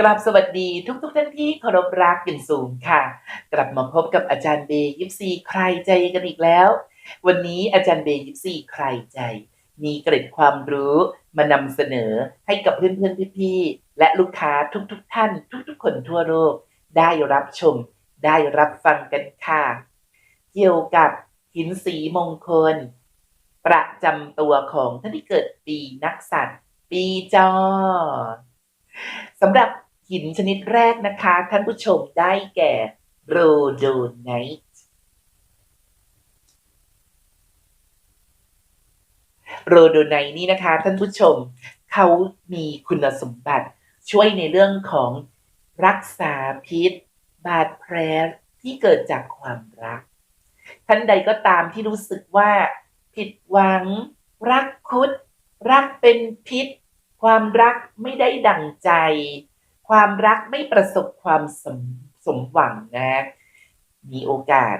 กราบสวัสดีทุกทุกๆท่านที่เคารพรักอย่างสูงค่ะ กลับมาพบกับอาจารย์เบย์ยิปซีใครใจกันอีกแล้ว วันนี้อาจารย์เบย์ยิปซีใครใจ มีเกร็ดความรู้มานำเสนอให้กับเพื่อนๆพี่ๆและลูกค้าทุกๆท่าน ทุกๆ คนทั่วโลกได้รับชม ได้รับฟังกันค่ะ เกี่ยวกับหินสีมงคล ประจำตัวของท่านที่เกิดปีนักสัตว์ปีจอสำหรับ หินชนิดแรกนะคะ ท่านผู้ชมได้แก่โรโดไนท์โรโดไนท์นี่นะคะ ท่านผู้ชมเขามีคุณสมบัติช่วยในเรื่องของรักษาพิษ บาดแผลที่เกิดจากความรัก ท่านใดก็ตามที่รู้สึกว่า ผิดหวัง รักคุด รักเป็นพิษ ความรักไม่ได้ดั่งใจ ความรักไม่ประสบความสมสมหวังนะ มีโอกาส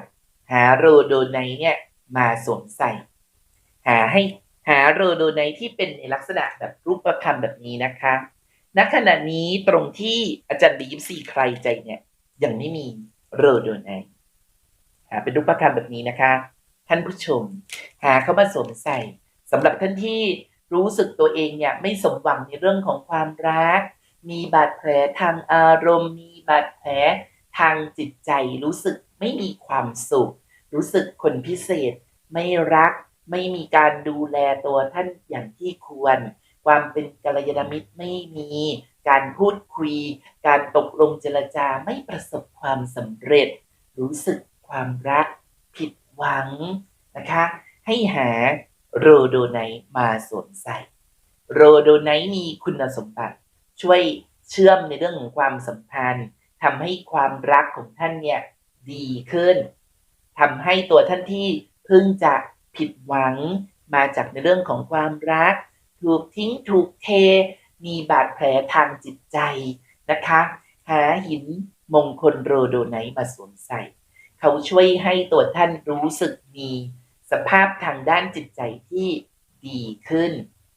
หาโรโดไนเนี่ยมาสวมใส่ หาให้หาโรโดไนที่เป็นในลักษณะแบบรูปประคำแบบนี้นะคะณขณะนี้ตรงที่อาจารย์บียิปซีใครใจเนี่ยยังไม่มีโรโดไนหาเป็นรูปประคำแบบนี้นะคะ ท่านผู้ชม หาเข้ามาสวมใส่สำหรับท่านที่รู้สึกตัวเองเนี่ยไม่สมหวังในเรื่องของความรัก มีบาดแผลทางอารมณ์ มีบาดแผลทางจิตใจ รู้สึกไม่มีความสุข รู้สึกคนพิเศษ ไม่รัก ไม่มีการดูแลตัวท่านอย่างที่ควร ความเป็นกัลยาณมิตรไม่มี การพูดคุย การตกลงเจรจาไม่ประสบความสำเร็จ รู้สึกความรัก ผิดหวังนะคะ ให้หาโรโดไนมาสวมใส่ โรโดไนมีคุณสมบัติ ช่วยเชื่อมในเรื่องของความสัมพันธ์ทำให้ความรักของท่านเนี่ยดีขึ้นทำให้ตัวท่านที่เพิ่งจะผิดหวังมาจากในเรื่องของความรัก ถูกทิ้งถูกเท มีบาดแผลทางจิตใจนะคะ หาหินมงคลโรโดไนมาสวมใส่ เขาช่วยให้ตัวท่านรู้สึกมีสภาพทางด้านจิตใจที่ดีขึ้น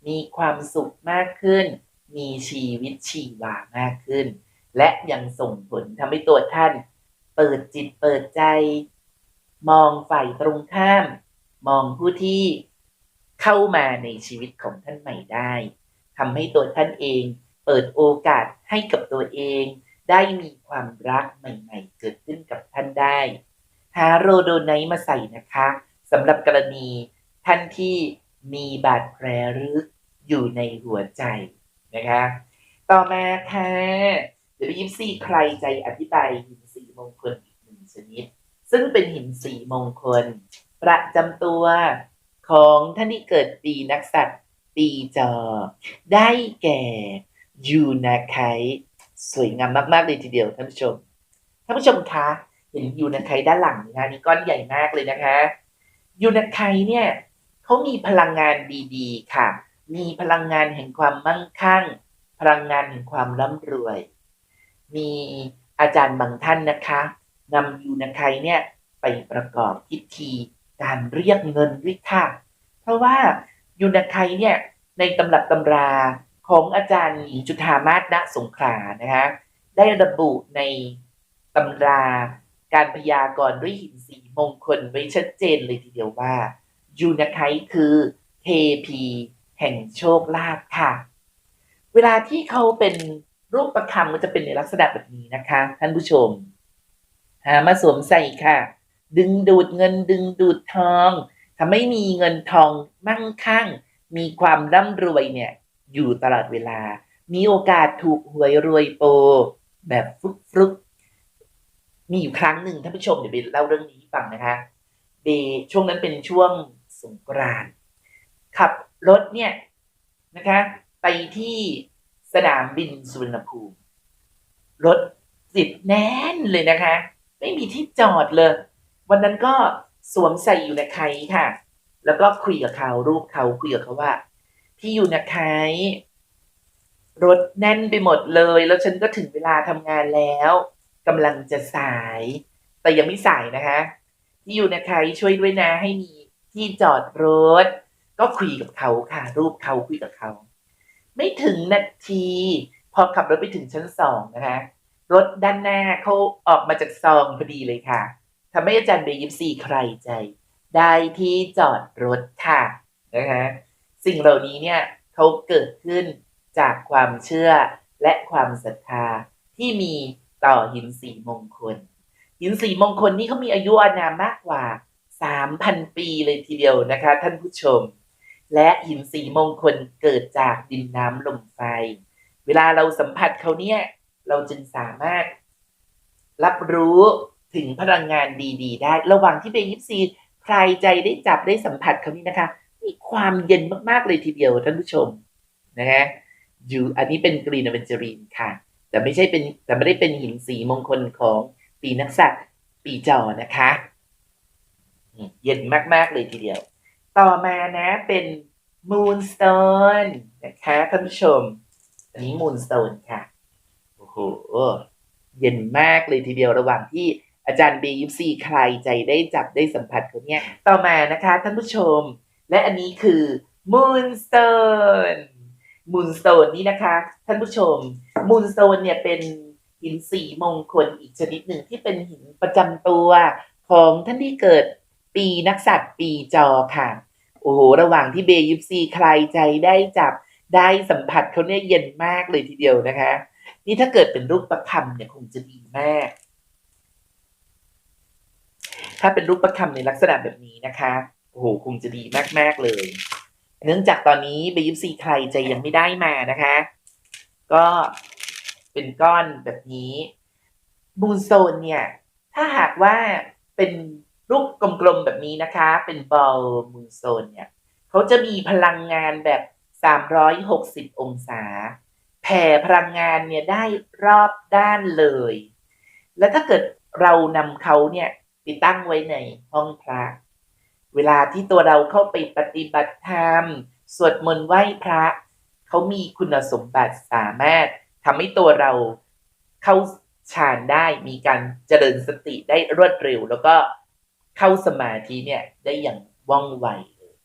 มีความสุขมากขึ้น มีชีวิตชีวามากขึ้น และยังส่งผลทำให้ตัวท่าน เปิดจิตเปิดใจ มองฝ่ายตรงข้าม มองผู้ที่เข้ามาในชีวิตของท่านใหม่ได้ทำให้ตัวท่านเองเปิดโอกาสให้กับตัวเอง ได้มีความรักใหม่ ๆ เกิดขึ้นกับท่านได้หาโรโดไนท์มาใส่นะคะสำหรับกรณีท่านที่มีบาดแผลลึกอยู่ในหัวใจ นะคะ ต่อมาค่ะเดี๋ยวยิปซีใครใจอธิบายหินสีมงคลอีกหนึ่งชนิด ซึ่งเป็นหินสีมงคล ประจำตัวของท่านที่เกิดปีนักษัตริย์ปีจอ ได้แก่ยูนาไคสวยงามมากๆเลยทีเดียวท่านผู้ชมท่านผู้ชมคะเห็นยูนาไคด้านหลังนะนี่ก้อนใหญ่มากเลยนะคะยูนาไคเนี่ยเขามีพลังงานดีๆ ค่ะ มีพลังงานแห่งความมั่งคั่ง พลังงานแห่งความร่ำรวย มีอาจารย์บางท่านนะคะนำยูนาไคเนี่ยไปประกอบพิธีการเรียกเงินด้วยค่ะ เพราะว่ายูนาไคเนี่ยในตำรับตำราของอาจารย์หญิงจุฑามาศณสงขลานะคะได้ระบุในตำราการพยากรณ์ด้วยหินสีมงคลไว้ชัดเจนเลยทีเดียวว่ายูนาไคคือเทพี แห่งโชคลาภค่ะ เวลาที่เขาเป็นรูปประคำก็จะเป็นในลักษณะแบบนี้นะคะ ท่านผู้ชม หามาสวมใส่ค่ะ ดึงดูดเงินดึงดูดทองทำให้มีเงินทองมั่งคั่ง มีความร่ำรวยเนี่ย อยู่ตลอดเวลา มีโอกาสถูกหวยรวยโป แบบฟลุกฟลุกมีอยู่ครั้งหนึ่งท่านผู้ชมเดี๋ยวไปเล่าเรื่องนี้ฟังนะคะเบช่วงนั้นเป็นช่วงสงกรานต์ขับ รถเนี่ยนะคะ ไปที่สนามบินสุวรรณภูมิ รถติดแน่นเลยนะคะ ไม่มีที่จอดเลย วันนั้นก็สวมใส่อยู่ในไคค่ะ แล้วก็คุยกับเขารูปเขาคุยกับเขาว่าพี่อยู่นะไครถแน่นไปหมดเลย แล้วฉันก็ถึงเวลาทำงานแล้วกำลังจะสาย แต่ยังไม่สายนะคะ ที่อยู่นะไคช่วยด้วยนะให้มีที่จอดรถ ก็คุยกับเขาค่ะ รูปเขาคุยกับเขา ไม่ถึงนาที พอขับรถไปถึงชั้นสองนะคะรถด้านหน้าเขาออกมาจากซองพอดีเลยค่ะทำให้อาจารย์เบยิปซีใครใจ ได้ที่จอดรถค่ะนะคะสิ่งเหล่านี้เนี่ยเขาเกิดขึ้นจากความเชื่อและความศรัทธาที่มีต่อหินสีมงคล หินสีมงคลนี่เขามีอายุอานามมากกว่า 3,000 ปีเลยทีเดียวนะคะท่านผู้ชม และหินสีมงคลเกิดจากดินน้ำลมไฟ เวลาเราสัมผัสเขาเนี่ย เราจึงสามารถรับรู้ถึงพลังงานดี ๆ ได้ ระหว่างที่เบยิปซีใครใจได้จับได้สัมผัสเขานี่นะคะ มีความเย็นมากๆเลยทีเดียวท่านผู้ชมนะฮะอยู่อันนี้เป็นกรีนอเวนเจอรีนค่ะ แต่ไม่ใช่เป็นแต่ไม่ได้เป็นหินสีมงคลของปีนักษัตริย์ปีจอนะคะ เย็นมากๆเลยทีเดียว ต่อมานะเป็นมูนสโตนนะคะท่านผู้ชม อันนี้มูนสโตนค่ะ โอ้โห เย็นมากเลยทีเดียวระหว่างที่อาจารย์เบยิปซีใครใจได้จับได้สัมผัสคนเนี้ยต่อมานะคะท่านผู้ชม และอันนี้คือมูนสโตนมูนสโตนนี่นะคะ ท่านผู้ชมมูนสโตนเนี่ยเป็นหินสีมงคลอีกชนิดหนึ่งที่เป็นหินประจำตัวของท่านที่เกิด ปีนักษัตริย์ปีจอค่ะ โอ้โห ระหว่างที่เบยิปซีใครใจได้จับได้สัมผัสเขาเนี่ยเย็นมากเลยทีเดียวนะคะ นี่ถ้าเกิดเป็นรูปประคำเนี่ยคงจะดีมาก ถ้าเป็นรูปประคำในลักษณะแบบนี้นะคะ โอ้โห คงจะดีมากๆเลย เนื่องจากตอนนี้เบยิปซีใครใจยังไม่ได้มานะคะ ก็เป็นก้อนแบบนี้ มูนโซนเนี่ย ถ้าหากว่าเป็น รูปกลมๆแบบนี้นะคะ เป็นบอลมูนโซนเนี่ยเขาจะมีพลังงานแบบ 360 องศา แผ่พลังงานเนี่ยได้รอบด้านเลย และถ้าเกิดเรานำเขาเนี่ยไปตั้งไว้ในห้องพระเวลาที่ตัวเราเข้าไปปฏิบัติธรรม สวดมนต์ไหว้พระ เขามีคุณสมบัติสามารถทำให้ตัวเราเข้าฌานได้มีการเจริญสติได้รวดเร็ว แล้วก็ เข้าสมาธิเนี่ยได้อย่างว่องไวเลย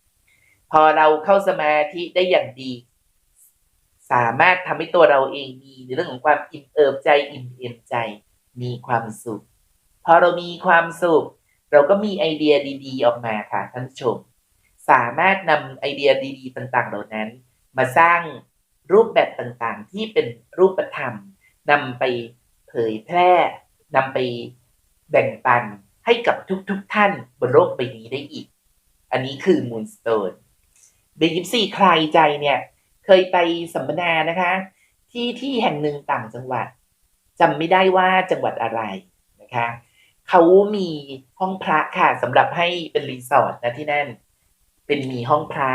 พอเราเข้าสมาธิได้อย่างดี สามารถทำให้ตัวเราเองมีในเรื่องของความอิ่มเอิบใจอิ่มเอิมใจ มีความสุข พอเรามีความสุข เราก็มีไอเดียดี ๆ ออกมาค่ะท่านผู้ชม สามารถนำไอเดียดี ๆ ต่างๆ เหล่านั้น มาสร้างรูปแบบต่างๆ ที่เป็นรูปธรรมนำไปเผยแพร่นำไปแบ่งปัน ให้กับทุกๆท่านบนโลกใบนี้ได้อีก อันนี้คือมูนสโตนเบยิปซีใครใจเนี่ย เคยไปสัมมนานะคะ ที่ที่แห่งหนึ่งต่างจังหวัดจำไม่ได้ว่าจังหวัดอะไรนะคะเขามีห้องพระค่ะสำหรับให้เป็นรีสอร์ทนะที่นั่น เป็นมีห้องพระ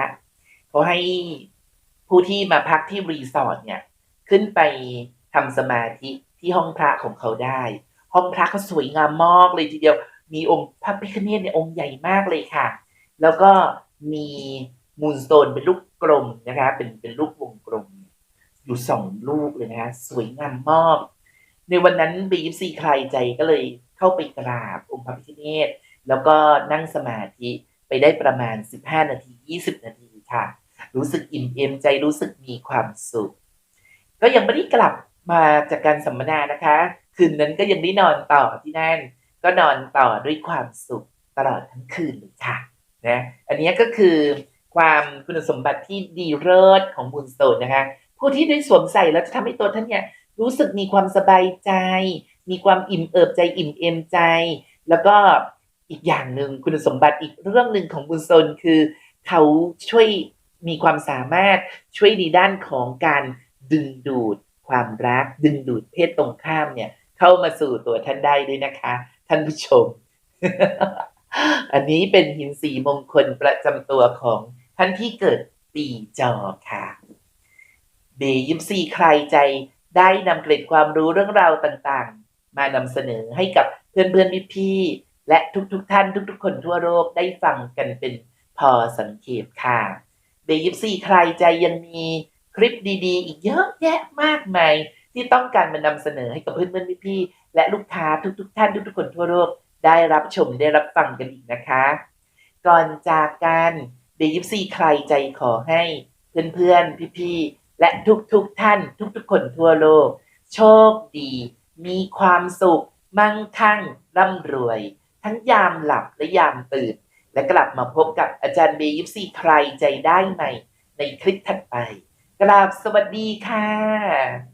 เขาให้ผู้ที่มาพักที่รีสอร์ทเนี่ย ขึ้นไปทำสมาธิที่ห้องพระของเขาได้ ห้องพระเขาสวยงามมากเลยทีเดียว มีองค์พระพิฆเนศเนี่ยองค์ใหญ่มากเลยค่ะ แล้วก็มีมูนสโตนเป็นลูกกลมนะคะ เป็นเป็นลูกวงกลม อยู่สองลูกเลยนะคะสวยงามมากในวันนั้นบีฟซีใครใจก็เลยเข้าไปกราบองค์พระพิฆเนศแล้วก็นั่งสมาธิไปได้ประมาณ 15 นาที 20 นาทีค่ะ รู้สึกอิ่มเอมใจรู้สึกมีความสุข ก็ยังไม่ได้กลับมาจากการสัมมนานะคะ คืนนั้นก็ยังได้นอนต่อที่นั่น ก็นอนต่อด้วยความสุขตลอดทั้งคืนเลยค่ะนะอันนี้ก็คือความคุณสมบัติที่ดีเลิศของบุญโสดนะคะ ผู้ที่ได้สวมใส่แล้วจะทำให้ตัวท่านเนี่ยรู้สึกมีความสบายใจ มีความอิ่มเอิบใจอิ่มเอมใจ แล้วก็อีกอย่างหนึ่งคุณสมบัติอีกเรื่องหนึ่งของบุญโซนคือ เขาช่วยมีความสามารถช่วยในด้านของการดึงดูดความรัก ดึงดูดเพศตรงข้ามเนี่ยเข้ามาสู่ตัวท่านได้ด้วยนะคะ ท่านผู้ชม อันนี้เป็นหินสีมงคลประจำตัวของท่านที่เกิดปีจอค่ะ เบยิมซีใครใจได้นำเกร็ดความรู้เรื่องราวต่างๆ มานำเสนอให้กับเพื่อนๆพี่ และทุกๆท่านทุกๆ คนทั่วโลกได้ฟังกันเป็นพอสังเกตค่ะ เบยิมซีใครใจยังมีคลิปดีๆ อีกเยอะแยะมากมายที่ต้องการมานำเสนอให้กับเพื่อนๆพี่ๆ และลูกค้าทุกๆท่านทุกๆคนทั่วโลกได้รับชมได้รับฟังกันอีกนะคะ ก่อนจากกันเบยิปซีใครใจขอให้เพื่อนๆ พี่ๆ และทุกๆทท่าน ทุกๆ คนทั่วโลก โชคดี มีความสุข มั่งคั่งร่ำรวย ทั้งยามหลับและยามตื่น และกลับมาพบกับอาจารย์เบยิปซีใครใจได้ไหม่ ในคลิปถัดไป กราบสวัสดีค่ะ